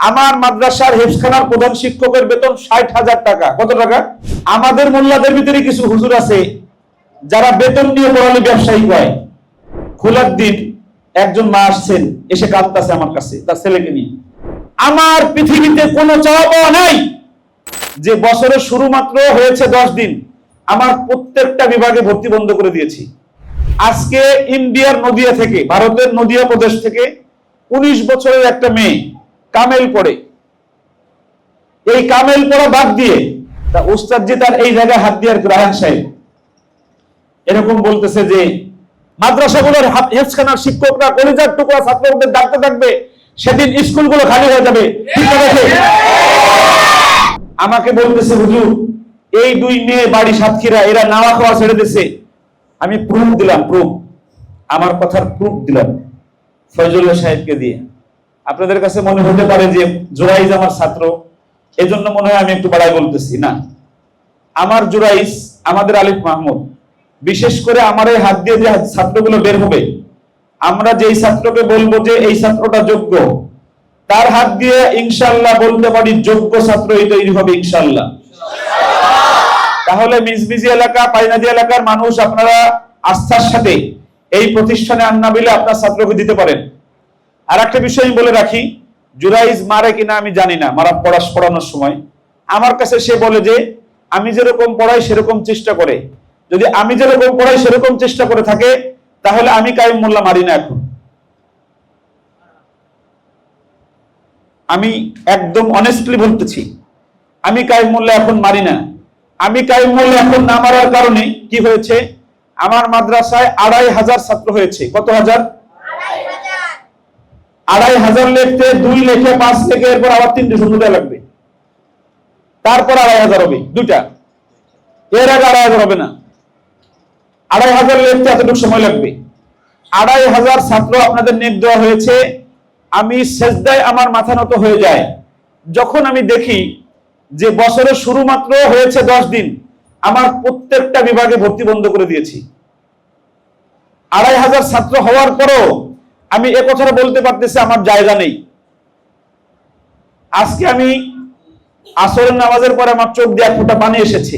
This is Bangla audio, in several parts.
আমার মাদ্রাসার হেফখানার প্রধান শিক্ষকের বেতন ষাট হাজার টাকা। কত টাকা? আমাদের মোল্লাদের ভিতরে কিছু হুজুর আছে, যারা বেতন নিয়ে পড়ালে ব্যবসায়ী হয়। খোলার দিন একজন মা আসছেন, এসে কাঁদতেছে আমার কাছে, তার ছেলেকে নিয়ে। আমার পৃথিবীতে কোনো চাওয়া পাওয়া নাই যে বছরের শুরু মাত্র হয়েছে দশ দিন। আমার প্রত্যেকটা বিভাগে ভর্তি বন্ধ করে দিয়েছি। আজকে ইন্ডিয়ার নদিয়া থেকে, ভারতের নদিয়া প্রদেশ থেকে উনিশ বছরের একটা মেয়ে কামেল পড়ে। এই কামেল পড়া বাদ দিয়ে তা উস্তাদ জি তার এই জায়গায় হাত দিয়ে আর কি রাহান সাহেব। এরকম বলতেছে যে, মাদ্রাসাগুলোর হেফখানার শিক্ষকরা কলিজার টুকরা ছাত্রদের ডাকতে থাকবে, সেদিন স্কুলগুলো খালি হয়ে যাবে। ঠিক আছে আমাকে বলতেছে, হুজুর, এই দুই মেয়ে বাড়ি সাতক্ষীরা, এরা নাওয়া খাওয়া ছেড়ে দিছে। আমি প্রুফ দিলাম প্রুফ আমার কথার প্রুফ দিলাম। ফয়জুল্লাহ সাহেবকে দিয়ে। আপনাদের কাছে মনে হতে পারে যে জোরাইজ আমার ছাত্র, এজন্য মনে হয় আমি একটু বাড়াই বলতেছি, না। আমার জুরাইস আমাদের আলিফ মাহমুদ, বিশেষ করে আমার এই হাত দিয়ে যে ছাত্রগুলো বের হবে, আমরা যেই ছাত্রকে বলব যে এই ছাত্রটা যোগ্য, তার হাত দিয়ে ইনশাল্লাহ বলতে পারি যোগ্য ছাত্রই তৈরি হবে ইনশাল্লাহ তাহলে মিজমিজি এলাকা পাইনাদি এলাকার মানুষ আপনারা আস্থার সাথে এই প্রতিষ্ঠানে আন্নাবিলে আপনার ছাত্রকে দিতে পারেন। আর একটা বিষয় আমি বলে রাখি, জুরাইজ মারে কিনা আমি জানি না, মারা পড়াশ পড়ানোর সময়। আমার কাছে সে বলে যে, আমি যেরকম পড়াই সেরকম চেষ্টা করে। যদি আমি যেরকম পড়াই সেরকম চেষ্টা করে থাকে, তাহলে আমি কাইম মোল্লা মারি না এখন। আমি একদম অনেস্টলি বলতেছি, আমি কাইম মোল্লা এখন মারি না। আমি কাইম মোল্লা এখন না মারার কারণে কি হয়েছে? আমার মাদ্রাসায় আড়াই হাজার ছাত্র হয়েছে। কত হাজার? আড়াই হাজার লিখতে দুই লেখে পাঁচ লেখে এরপর আবার তিনটে শূন্যতা লাগবে। তারপর আড়াই হাজার হবে, দুইটা। এর আগে আড়াই হাজার হবে না। আড়াই হাজার লিখতে এতটুকু সময় লাগবে। আড়াই হাজার ছাত্র আপনাদের নেট দেওয়া হয়েছে, আমি সেজদায় আমার মাথা নত হয়ে যায়। যখন আমি দেখি যে বছরের শুরু মাত্র হয়েছে দশ দিন, আমার প্রত্যেকটা বিভাগে ভর্তি বন্ধ করে দিয়েছি। আড়াই হাজার ছাত্র হওয়ার পরও আমি এ কথাটা বলতে পারতেছি, আমার জায়গা নেই। আজকে আমি আসরের নামাজের পরে আমার চোখ দিয়ে এক ফোঁটা পানি এসেছে।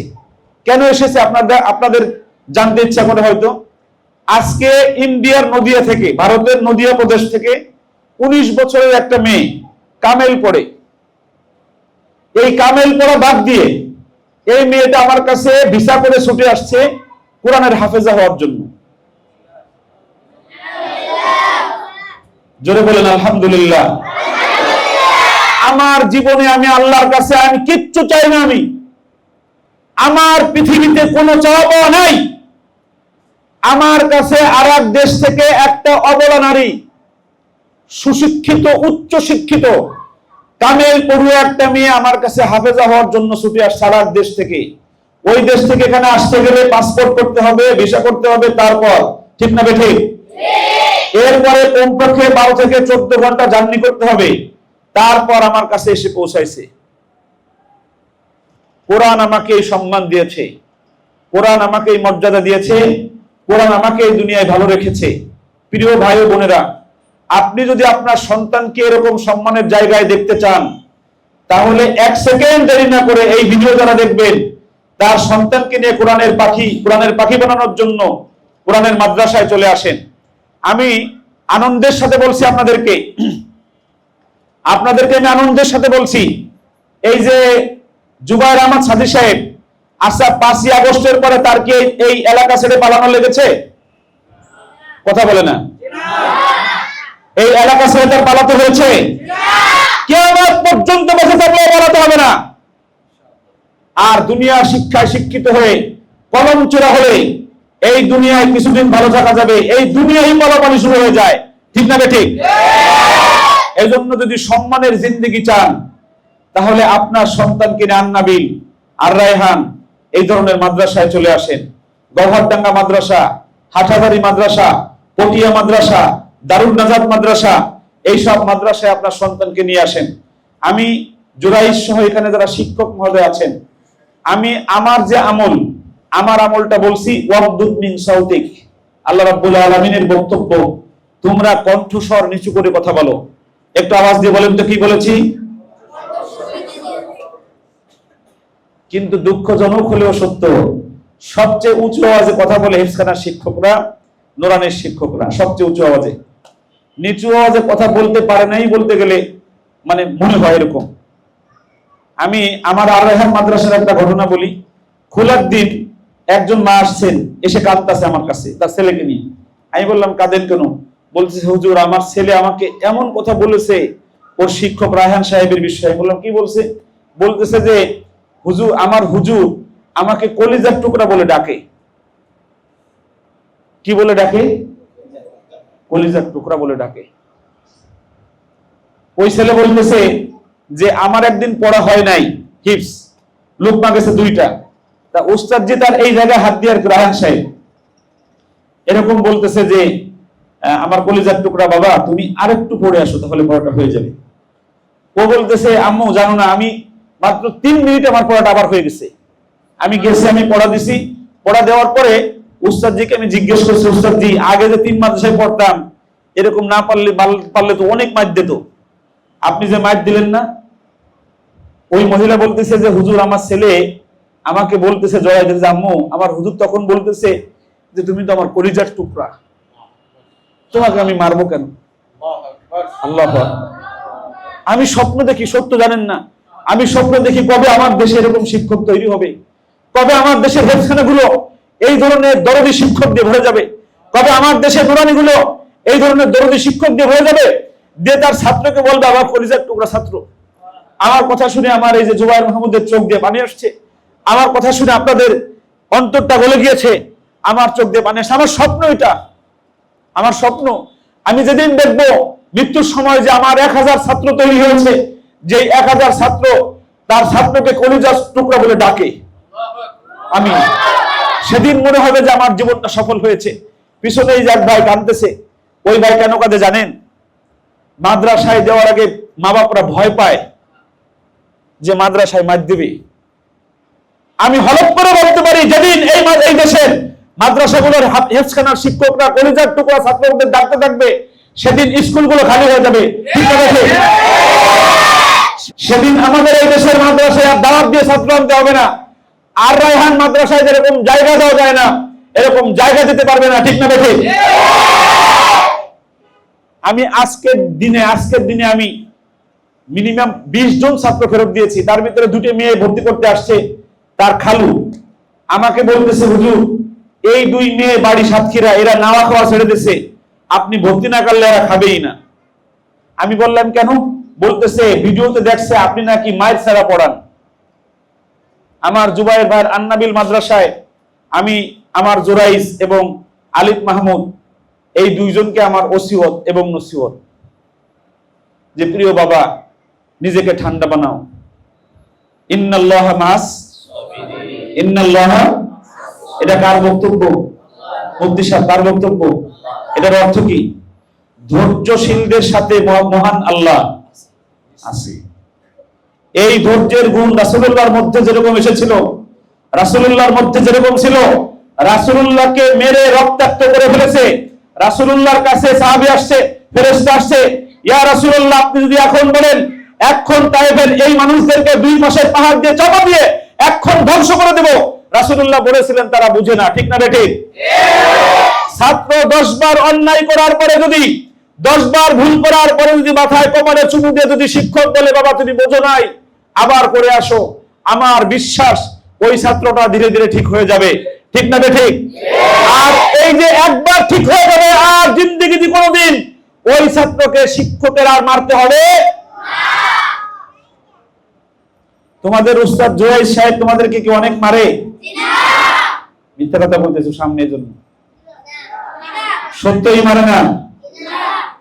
কেন এসেছে আপনাদের আপনাদের জানতে ইচ্ছা করে হয়তো? আজকে ইন্ডিয়ার নদিয়া থেকে, ভারতের নদিয়া প্রদেশ থেকে উনিশ বছরের একটা মেয়ে কামেল পড়ে। এই কামেল পড়া বাদ দিয়ে এই মেয়েটা আমার কাছে ভিসা করে ছুটে আসছে কোরআনের হাফেজা হওয়ার জন্য। জোরে বলেন, আলহামদুলিল্লাহ। আমার জীবনে আমি আল্লাহর কাছে আমি কিচ্ছু চাই না আমি। আমার পৃথিবীতে কোনো চাওয়া পাওয়া নাই। আমার কাছে আর দেশ থেকে একটা অবলা নারী, সুশিক্ষিত উচ্চ শিক্ষিত তামিল পড়ুয়া একটা মেয়ে আমার কাছে হাফেজা হওয়ার জন্য ছুটে আর এক দেশ থেকে। ওই দেশ থেকে এখানে আসতে গেলে পাসপোর্ট করতে হবে ভিসা করতে হবে, তারপর ঠিক না বেঠিক এরপরে কমপক্ষে বারো থেকে চোদ্দ ঘণ্টা জার্নি করতে হবে। তারপর আমার কাছে এসে পৌঁছাইছে। কোরআন আমাকে এই সম্মান দিয়েছে। কোরআন আমাকে এই মর্যাদা দিয়েছে। কোরআন আমাকে এই দুনিয়ায় ভালো রেখেছে। প্রিয় ভাই ও বোনেরা, আপনি যদি আপনার সন্তানকে এরকম সম্মানের জায়গায় দেখতে চান, তাহলে এক সেকেন্ড দেরি না করে এই ভিডিও যারা দেখবেন, তার সন্তানকে নিয়ে কোরআনের পাখি কোরআনের পাখি বানানোর জন্য কোরআনের মাদ্রাসায় চলে আসেন। আমি আনন্দের সাথে বলছি আপনাদেরকে। আপনাদেরকে আমি আনন্দের সাথে বলছি। এই যে জুবাইর আহমদ সাদি সাহেব আচ্ছা পাঁচই আগস্টের পরে তার কি এই- এলাকা ছেড়ে পালানো লেগেছে? কথা বলে না। এই এলাকা ছেড়ে তার পালাতে হয়েছে? পর্যন্ত বেঁচে থাকলেও পালাতে হবে না। আর দুনিয়ার শিক্ষায় শিক্ষিত হয়ে কলম চূড়া হলে এই দুনিয়ায় কিছুদিন ভালো থাকা যাবে, এই দুনিয়ায় পালাপানি শুরু হয়ে যায়। ঠিক না ঠিক? এই জন্য যদি সম্মানের জিন্দিগি চান, তাহলে আপনার সন্তানকে আন্নাবিল আর রায়হান, এই ধরনের মাদ্রাসায় চলে আসেন। গভরডাঙ্গা মাদ্রাসা হাটাদারি মাদ্রাসা, পটিয়া মাদ্রাসা দারুল নাজাদ মাদ্রাসা, এইসব মাদ্রাসায় আপনার সন্তানকে নিয়ে আসেন। আমি জুরাইশ সহ এখানে যারা শিক্ষক মহোদয় আছেন, আমি আমার যে আমল আমার আমলটা বলছি আল্লাহ রাবুল আলামিনের বক্তব্য, তোমরা কণ্ঠস্বর নিচু করে কথা বলো। একটু আওয়াজ দিয়ে বলেন তো কি বলেছি? কিন্তু দুঃখজনক হলেও সত্য, সবচেয়ে উঁচু আওয়াজে কথা বলে হেফসানার শিক্ষকরা, নোরানের শিক্ষকরা, সবচেয়ে উঁচু আওয়াজে। নিচু আওয়াজে কথা বলতে পারে নাই বলতে গেলে মানে মনে হয় এরকম। আমি আমার আর মাদ্রাসার একটা ঘটনা বলি। খোলার দিন একজন মা আসছেন, এসে কাঁদতেছে আমার কাছে, তার ছেলেকে নিয়ে। আমি বললাম, কাঁদেন কেন? বলছে হুজুর, আমার ছেলে আমাকে এমন কথা বলেছে। ওর শিক্ষক রায়হান সাহেবের বিষয়ে। বললাম, কি বলছে? বলতেছে যে, হুজুর, আমার হুজুর আমাকে কলিজার টুকরা বলে ডাকে। কি বলে ডাকে? কলিজার টুকরা বলে ডাকে। ওই ছেলে বলতেছে যে, আমার একদিন পড়া হয় নাই হিপস লোকমা গেছে দুইটা। তা উস্তাদ জি তার এই জায়গায় হাত দিয়ে আর সাহেব। এরকম বলতেছে যে আমার কলিজার টুকরা বাবা, তুমি আরেকটু পড়ে আসো, তাহলে পড়াটা হয়ে যাবে। ও বলতেছে, আম্মু, জানো না, আমি মাত্র তিন মিনিট আমার পড়াটা আবার হয়ে গেছে। আমি গেছি, আমি পড়া দিছি। পড়া দেওয়ার পরে উস্তাদজিকে আমি জিজ্ঞেস করছি, উস্তাদজি, আগে যে তিন মাদ্রাসায় পড়তাম, এরকম না পারলে পারলে তো অনেক মাইর দিত। আপনি যে মাইর দিলেন না? ওই মহিলা বলতেছে যে, হুজুর, আমার ছেলে আমাকে বলতেছে জয় যে আম্মু, আমার হুজুর তখন বলতেছে যে, তুমি তো আমার কলিজার টুকরা। তোমাকে আমি মারবো কেন? আল্লাহ আমি স্বপ্ন দেখি, সত্য জানেন না। আমি স্বপ্ন দেখি কবে আমার দেশে এরকম শিক্ষক তৈরি হবে। কবে আমার দেশের হেফখানাগুলো এই ধরনের দরদি শিক্ষক দিয়ে ভরে যাবে। কবে আমার দেশের নুরানিগুলো এই ধরনের দরদি শিক্ষক দিয়ে ভরে যাবে, দিয়ে তার ছাত্রকে বলবে, আমার কলিজার টুকরা ছাত্র। আমার কথা শুনে আমার এই যে জুবাইর মাহমুদের চোখ দিয়ে পানি আসছে। আমার কথা শুনে আপনাদের অন্তরটা গলে গিয়েছে। আমার চোখ দিয়ে পানি আমার স্বপ্ন এটা। আমার স্বপ্ন। আমি যেদিন দেখব মৃত্যুর সময় যে আমার এক হাজার ছাত্র তৈরি হয়েছে যে এক হাজার ছাত্র তার ছাত্রকে কলিজার টুকরা বলে ডাকে। আমি। সেদিন মনে হবে যে আমার জীবনটা সফল হয়েছে। পিছনে এই এক ভাই কাঁদতেছে। ওই ভাই কেন কাঁদে জানেন? মাদ্রাসায় দেওয়ার আগে মা বাপরা ভয় পায় যে মাদ্রাসায় মার দিবে। আমি হলপ করে বলতে পারি, যেদিন এই এই দেশের মাদ্রাসাগুলোর হাফ- শিক্ষকরা কলিজার টুকরা ছাত্রদের ডাকতে থাকবে, সেদিন স্কুলগুলো খালি হয়ে যাবে। ঠিক বেঠিক? সেদিন আমাদের এই দেশের মাদ্রাসায় আর দাওয়াত দিয়ে ছাত্র আনতে হবে না। আর রায়হান মাদ্রাসায় যেরকম জায়গা দেওয়া যায় না, এরকম জায়গা দিতে পারবে না, ঠিক না বেঠিক আমি আজকের দিনে আজকের দিনে আমি মিনিমাম বিশ জন ছাত্র ফেরত দিয়েছি, তার ভিতরে দুটো মেয়ে ভর্তি করতে আসছে। তার খালু। আমাকে বলতেছে, হুজুর, এই দুই মেয়ে বাড়ি সাতক্ষীরা, এরা নাওয়া খাওয়া ছেড়ে দিছে। আপনি ভর্তি না করলে এরা খাবেই না। আমি বললাম, কেন? বলতেছে, ভিডিওতে দেখছে, আপনি নাকি মায়ের ছাড়া পড়ান। আমার জুবাইর ভাইয়ের আন্নাবিল মাদ্রাসায় আমি, আমার জোরাইস এবং আলিফ মাহমুদ, এই দুইজনকে আমার ওসিয়ত এবং নসিহত। যে প্রিয় বাবা, নিজেকে ঠান্ডা বানাও। ইন্নাল্লাহ মাস ইন্নাল্লাহ, এটা কার বক্তব্য? মুফতি সাহেব, কার বক্তব্য? এটার অর্থ কি? ধৈর্যশীলদের সাথে মহা- মহান আল্লাহ আছে। এই ধৈর্যের গুণ রাসূলুল্লাহর মধ্যে যেরকম এসেছিল, রাসূলুল্লাহর মধ্যে যেরকম ছিল, রাসূলুল্লাহকে মেরে রক্তাক্ত করে ফেলেছে। রাসূলুল্লাহর কাছে সাহাবী আসছে, ফেরেশতা আসছে, ইয়া রাসূলুল্লাহ, আপনি যদি এখন বলেন এখন তাইফের এই মানুষদেরকে দুই মাসের পাহাড় দিয়ে চাপা দিয়ে এখন ধ্বংস করে দেব। রাসূলুল্লাহ বলেছিলেন, তারা বুঝে না, ঠিক না বেঠিক ছাত্র দশ বার অন্যায় করার পরে যদি, দশ বার ভুল করার পরে যদি মাথায় কোমরে চুমু দিয়ে যদি শিক্ষক বলে, বাবা, তুমি বোঝো নাই। আবার করে আসো। আমার বিশ্বাস, ওই ছাত্রটা ধীরে ধীরে ঠিক হয়ে যাবে। ঠিক না ঠিক আর এই যে একবার ঠিক হয়ে যাবে, আর জিন্দিগিতে কোনোদিন, ওই ছাত্রকে শিক্ষকের আর মারতে হবে তোমাদের উস্তাদ জোয়াই সাহেব তোমাদেরকে কি অনেক মারে? মিথ্যা কথা বলতেছো সামনে জন্য। সত্যই মারে না?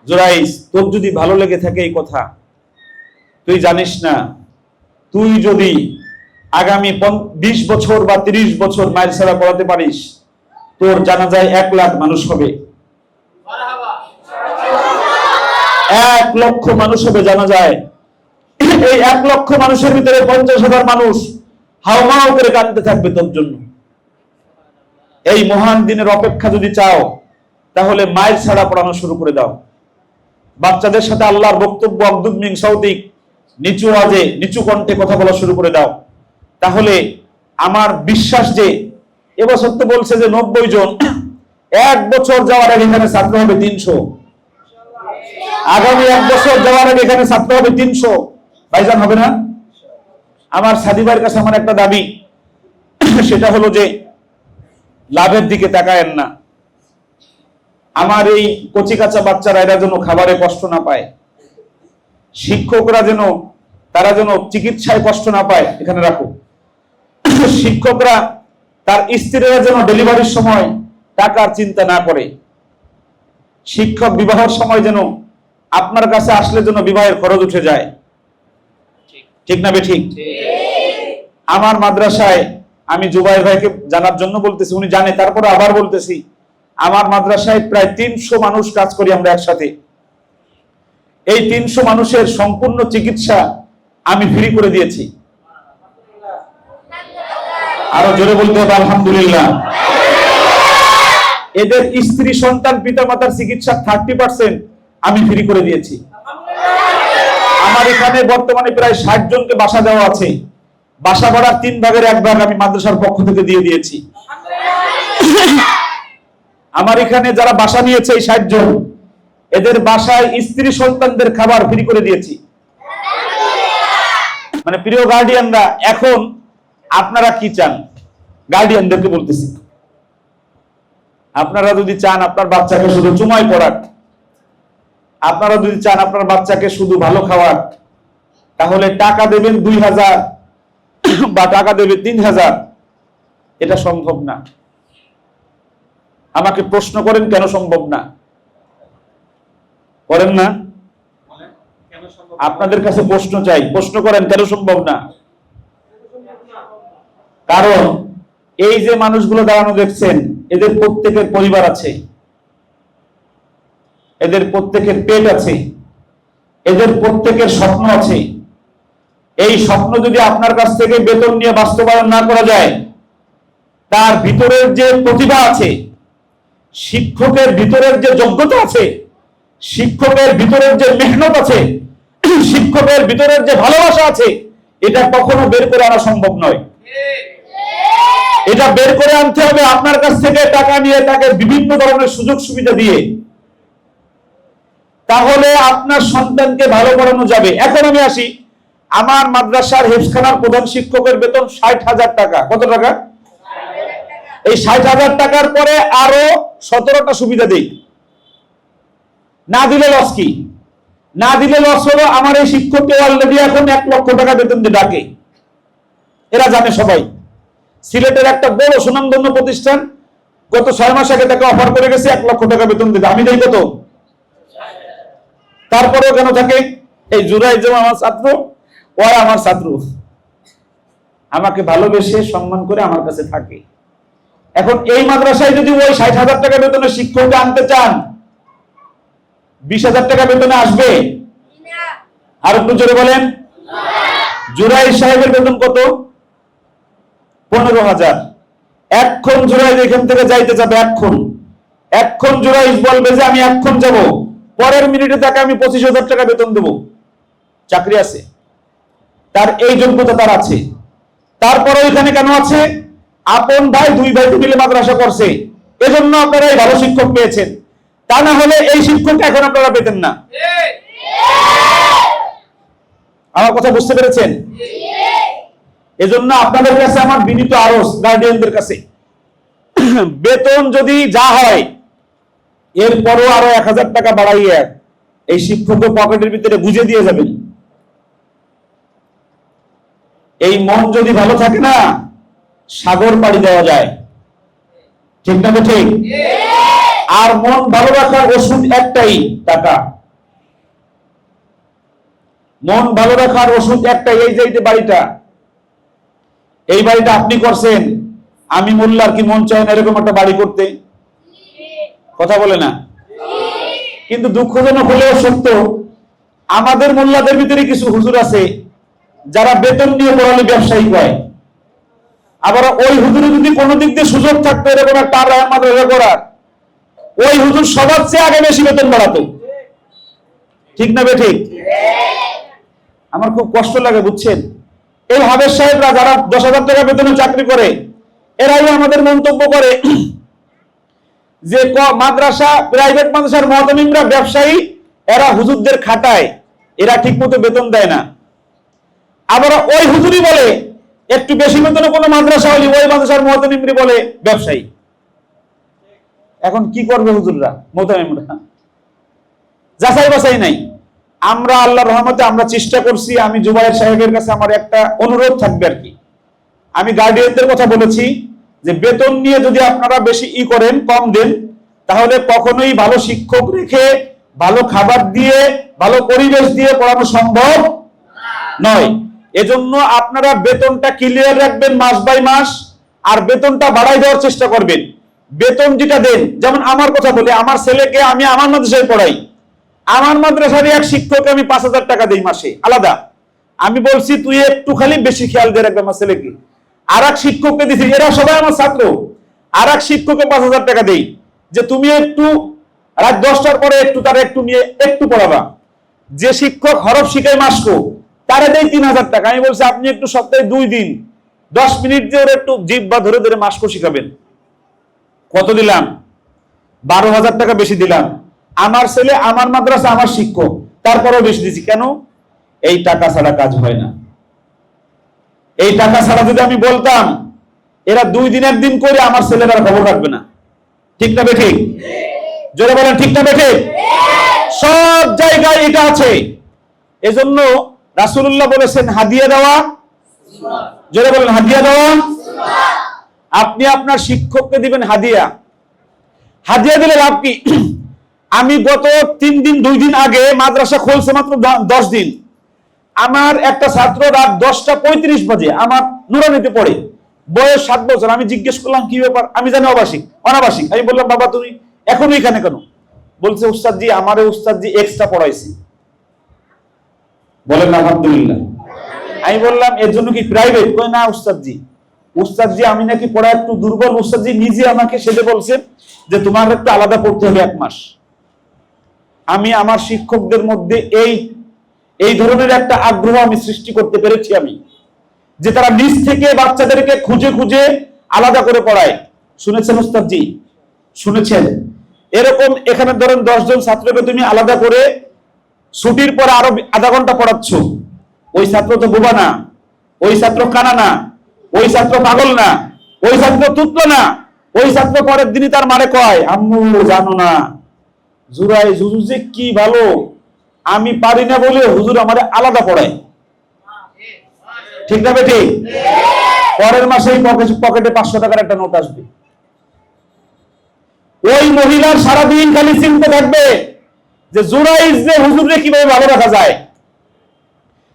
জোরাইস, তোর যদি ভালো লেগে থাকে এই কথা, তুই জানিস না, তুই যদি আগামী বিশ বছর বা তিরিশ বছর মায়ের সেবা করাতে পারিস, তোর জানা যায় এক লাখ মানুষ হবে। এক লক্ষ মানুষ হবে জানা যায় এই এক লক্ষ মানুষের ভিতরে পঞ্চাশ হাজার মানুষ হাওমাও করে কাঁদতে থাকবে তোর জন্য। এই মহান দিনের অপেক্ষা যদি চাও, তাহলে মায়ের ছাড়া পড়ানো শুরু করে দাও। বাচ্চাদের সাথে আল্লাহর বক্তব্য অব্দুল মিং সৌদিক নিচু আজে নিচু কণ্ঠে কথা বলা শুরু করে দাও। তাহলে আমার বিশ্বাস যে, এবছর তো বলছে যে নব্বই জন, এক বছর যাওয়ার আগে এখানে ছাত্র হবে তিনশো। আগামী এক বছর যাওয়ার আগে এখানে ছাত্র হবে তিনশো। ভাইজান, হবে না? আমার সাদিবার কাছে আমার একটা দাবি। সেটা হলো যে, লাভের দিকে তাকায়েন না। আমার এই কচি কাঁচা বাচ্চারা এরা যেন খাবারে কষ্ট না পায়। শিক্ষকরা যেন, তারা যেন চিকিৎসায় কষ্ট না পায়, এখানে রাখো। শিক্ষকরা, তার স্ত্রীরা যেন ডেলিভারির সময় টাকার চিন্তা না করে। শিক্ষক বিবাহের সময় যেন আপনার কাছে আসলে যেন বিবাহের খরচ উঠে যায়। ঠিক না ঠিক আমার মাদ্রাসায় আমি জুবাইর ভাইকে জানার জন্য বলতেছি, উনি জানে, তারপরে আবার বলতেছি, আমার মাদ্রাসায় প্রায় তিনশো মানুষ কাজ করি আমরা একসাথে। এই তিনশো মানুষের সম্পূর্ণ চিকিৎসা আমি ফ্রি করে দিয়েছি। আরও জোরে বলতে হবে, আলহামদুলিল্লাহ। এদের স্ত্রী, সন্তান পিতা মাতার চিকিৎসা থার্টি পার্সেন্ট আমি ফ্রি করে দিয়েছি। আমার এখানে বর্তমানে প্রায় ষাট জনকে বাসা দেওয়া আছে। বাসা ভাড়ার তিন ভাগের এক ভাগ আমি মাদ্রাসার পক্ষ থেকে দিয়ে দিয়েছি। আমার এখানে যারা বাসা নিয়েছে এই ষাট জন, এদের বাসায় স্ত্রী সন্তানদের খাবার ফ্রি করে দিয়েছি। মানে প্রিয় গার্ডিয়ানরা এখন আপনারা কি চান? গার্ডিয়ানদেরকে বলতেছি। আপনারা যদি চান আপনার বাচ্চাকে শুধু চুমাই পড়াক আপনারা যদি চান আপনার বাচ্চাকে শুধু ভালো খাওয়ার তাহলে টাকা দেবেন দুই হাজার বা টাকা দেবে তিন হাজার। এটা সম্ভব না। আমাকে প্রশ্ন করেন, কেন সম্ভব না? করেন না? আপনাদের কাছে প্রশ্ন চাই, প্রশ্ন করেন, কেন সম্ভব না? কারণ এই যে মানুষগুলো দাঁড়ানো দেখছেন, এদের প্রত্যেকের পরিবার আছে। এদের প্রত্যেকের পেট আছে, এদের প্রত্যেকের স্বপ্ন আছে। এই স্বপ্ন যদি আপনার কাছ থেকে বেতন নিয়ে বাস্তবায়ন না করা যায়, তার ভিতরের যে প্রতিভা আছে, শিক্ষকের ভিতরের যে যোগ্যতা আছে, শিক্ষকের ভিতরের যে মেহনত আছে, শিক্ষকের ভিতরের যে ভালোবাসা আছে, এটা কখনো বের করে আনা সম্ভব নয়। এটা বের করে আনতে হবে আপনার কাছ থেকে টাকা নিয়ে তাকে বিভিন্ন ধরনের সুযোগ সুবিধা দিয়ে। তাহলে আপনার সন্তানকে ভালো পড়ানো যাবে। এখন আমি আসি। আমার মাদ্রাসার হেফখানার প্রধান শিক্ষকের বেতন ষাট হাজার টাকা। কত টাকা? এই ষাট হাজার টাকার পরে আরও সতেরোটা সুবিধা দেই। না দিলে লস কি? না দিলে লস হলো আমার এই শিক্ষককে অলরেডি এখন এক লক্ষ টাকা বেতন দিয়ে ডাকে। এরা জানে সবাই। সিলেটের একটা বড় সুনামধন্য প্রতিষ্ঠান, গত ছয় মাস আগে তাকে অফার করে গেছে এক লক্ষ টাকা বেতন দিতে। আমি দেই কত? তারপরেও কেন থাকে? এই জুরাই যেমন আমার ছাত্র, ওরা আমার ছাত্র। আমাকে ভালোবেসে সম্মান করে আমার কাছে থাকে। এখন এই মাদ্রাসায় যদি ওই ষাট হাজার টাকা বেতনে শিক্ষককে আনতে চান, বিশ হাজার টাকা বেতনে আসবে? আর একটু জোরে বলেন। জুরাই সাহেবের বেতন কত? পনেরো হাজার। এক্ষণ জুরাই এখান থেকে যাইতে যাবে এক্ষণ এক্ষণ জুরাই বলবে যে, আমি এক্ষণ যাব। পরের মিনিটে তাকে আমি পঁচিশ হাজার টাকা বেতন দেব। চাকরি আছে। তার এই যোগ্যতা তার আছে। তারপরে এখানে কেন আছে? আপন ভাই, দুই ভাই মিলে মাদ্রাসা করছে। এজন্য আপনারা এই ভালো শিক্ষক পেয়েছেন। তা না হলে এই শিক্ষক এখন আপনারা পেতেন না। আমার কথা বুঝতে পেরেছেন? এজন্য আপনাদের কাছে আমার বিনীত আরস গার্ডিয়ানদের কাছে। বেতন যদি যা হয় এরপরও আরও এক হাজার টাকা বাড়াইয়ে এই শিক্ষকের পকেটের ভিতরে বুঝে দিয়ে যাবেন এই মন যদি ভালো থাকে না, সাগর পাড়ি দেওয়া যায়। ঠিক না ঠিক আর মন ভালো রাখার ওষুধ একটাই টাকা। মন ভালো রাখার ওষুধ একটাই, এই যে এই যে বাড়িটা। এই বাড়িটা আপনি করছেন, আমি মোল্লার কি মন চায় না এরকম একটা বাড়ি করতে? কথা বলে না। কিন্তু দুঃখজনক হলেও সত্য, আমাদের মোল্লাদের ভিতরে কিছু হুজুর আছে যারা বেতন নিয়ে পড়ালে ব্যবসায়ী হয়। আবার ওই হুজুরে যদি কোনো দিক দিয়ে সুযোগ থাকতো, এরকম একটা আর মাদ্রাসা করার, ওই হুজুর সবার চেয়ে আগে বেশি বেতন বাড়াতো। ঠিক না বে ঠিক? আমার খুব কষ্ট লাগে, বুঝছেন? এই হাবের সাহেবরা যারা দশ হাজার টাকা বেতনে চাকরি করে, এরাই আমাদের মন্তব্য করে যে মাদ্রাসা প্রাইভেট মাদ্রাসার মহতমিমরা ব্যবসায়ী, এরা হুজুরদের খাটায়, এরা ঠিকমতো বেতন দেয় না। আবার ওই হুজুরি বলে, একটু বেশি বেতনে কোনো মাদ্রাসা হলে ওই মাদ্রাসার মহতমিমরি বলে ব্যবসায়ী। এখন কি করবে হুজুররা মোতামিমরা যাচাই বাছাই নাই। আমরা আল্লাহর রহমতে আমরা চেষ্টা করছি, আমি জুবাইর সাহেবের কাছে আমার একটা অনুরোধ থাকবে আর কি। আমি গার্ডিয়ানদের কথা বলেছি যে বেতন নিয়ে যদি আপনারা বেশি ই করেন, কম দেন, তাহলে কখনোই ভালো শিক্ষক রেখে, ভালো খাবার দিয়ে, ভালো পরিবেশ দিয়ে পড়ানো সম্ভব নয়। এজন্য আপনারা বেতনটা ক্লিয়ার রাখবেন মাস বাই মাস, আর বেতনটা বাড়াই দেওয়ার চেষ্টা করবেন। বেতন যেটা দেন, যেমন আমার কথা বলি, আমার ছেলেকে আমি আমার মাদ্রাসায় পড়াই। আমার মাদ্রাসার এক শিক্ষককে আমি পাঁচ হাজার টাকা দিই মাসে, আলাদা। আমি বলছি, তুই একটু খালি বেশি খেয়াল দিয়ে রাখবে আমার ছেলেকে। আর এক শিক্ষককে দিছি, এরা সবাই আমার ছাত্র। আর এক শিক্ষককে পাঁচ হাজার টাকা দেই। যে তুমি একটু রাত দশটার পরে একটু তারা একটু নিয়ে একটু পড়াবা। যে শিক্ষক হরফ শিখায় মাসকো তারা দেয় তিন হাজার টাকা। আমি বলছি, আপনি একটু সপ্তাহে দুই দিন, দশ মিনিট দিয়ে ওরা একটু জিভ বা ধরে ধরে মাসকো শিখাবেন। কত দিলাম? বারো হাজার টাকা বেশি দিলাম। আমার ছেলে, আমার মাদ্রাসা, আমার শিক্ষক, তারপরেও বেশি দিছি। কেন? এই টাকা ছাড়া কাজ হয় না। এই টাকা ছাড়া যদি আমি বলতাম, এরা দুই দিন একদিন করে আমার ছেলেরা খবর রাখবে না। ঠিক না বেঠিক? জোরে বলেন, ঠিক না বেঠিক? সব জায়গায় এটা আছে। এজন্য রাসূলুল্লাহ বলেছেন, হাদিয়া দেওয়া। জোরে বলেন, হাদিয়া দেওয়া। আপনি আপনার শিক্ষককে দিবেন হাদিয়া। হাদিয়া দিলে লাভ কি? আমি গত তিন দিন, দুই দিন আগে মাদ্রাসা খুলছে মাত্র দশ দিন। আমার একটা ছাত্র রাত দশটা পঁয়ত্রিশ বাজে, আমার নুরানিতে পড়ে। বয়স সাত বছর, আমি জিজ্ঞেস করলাম, কি ব্যাপার? আমি জানি অবাসিক, অনাবাসিক। আমি বললাম, বাবা, তুমি এখনও এখানে কেন? বলছে উস্তাদ জি আমারে উস্তাদ জি এক্সট্রা পড়াইছি। বলেন, আলহামদুলিল্লাহ। আমি বললাম, এর জন্য কি প্রাইভেট কই না উস্তাদ উস্তাদ আমি নাকি পড়া একটু দুর্বল। উস্তাদ জি নিজে আমাকে সেটা বলছেন যে, তোমার একটু আলাদা পড়তে হবে এক মাস। আমি আমার শিক্ষকদের মধ্যে এই এই ধরনের একটা আগ্রহ আমি সৃষ্টি করতে পেরেছি আমি, যে তারা নিজ থেকে বাচ্চাদেরকে খুঁজে খুঁজে আলাদা করে পড়ায়। শুনেছেন উস্তাদ জি শুনেছেন। এরকম এখানে ধরেন দশজন ছাত্রকে তুমি আলাদা করে ছুটির পর আরও আধা ঘণ্টা পড়াচ্ছ। ওই ছাত্র তো বোবা না, ওই ছাত্র কানা না, ওই ছাত্র পাগল না, ওই ছাত্র তুতলো না, ওই ছাত্র পরের দিনই তার মারে কয়, আম্মু, জানো না জুরাই হুজুর যে কি ভালো আমি পারি না বলে হুজুর আমারে আলাদা পড়ায়। ঠিক না বেটি? পরের মাসেই পকেটে- পকেটে পাঁচশো টাকার একটা নোট আসবে। ওই মহিলার সারাদিন খালি চিন্তা থাকবে যে জুরাইজ যে হুজুরে কীভাবে ভালো রাখা যায়।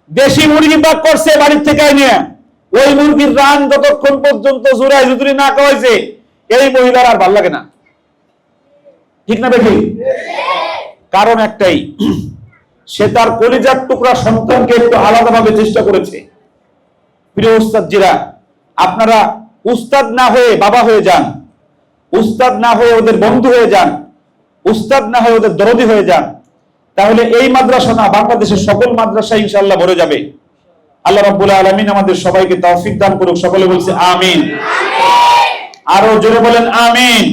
দেশি মুরগি পাক করছে বাড়ির থেকে নিয়ে ওই মুরগির রান যতক্ষণ পর্যন্ত জুরাই হুজুরি না খাওয়াইছে এই মহিলার আর ভালো লাগে না। ঠিক না বেঠি কারণ একটাই সে তার কলিজার টুকরা সন্তানকে একটু আলাদাভাবে চেষ্টা করেছে। প্রিয় উস্তাদ জিরা আপনারা উস্তাদ না হয়ে বাবা হয়ে যান, উস্তাদ না হয়ে ওদের বন্ধু হয়ে যান, উস্তাদ না হয়ে ওদের দরদি হয়ে যান, তাহলে এই মাদ্রাসা না, বাংলাদেশের সকল মাদ্রাসা ইনশাআল্লাহ ভরে যাবে। আল্লাহ রাব্বুল আলামিন আমাদের সবাইকে তৌফিক দান করুক, সকলে বলছে আমিন। আরও জোরে বলেন আমিন আমিন।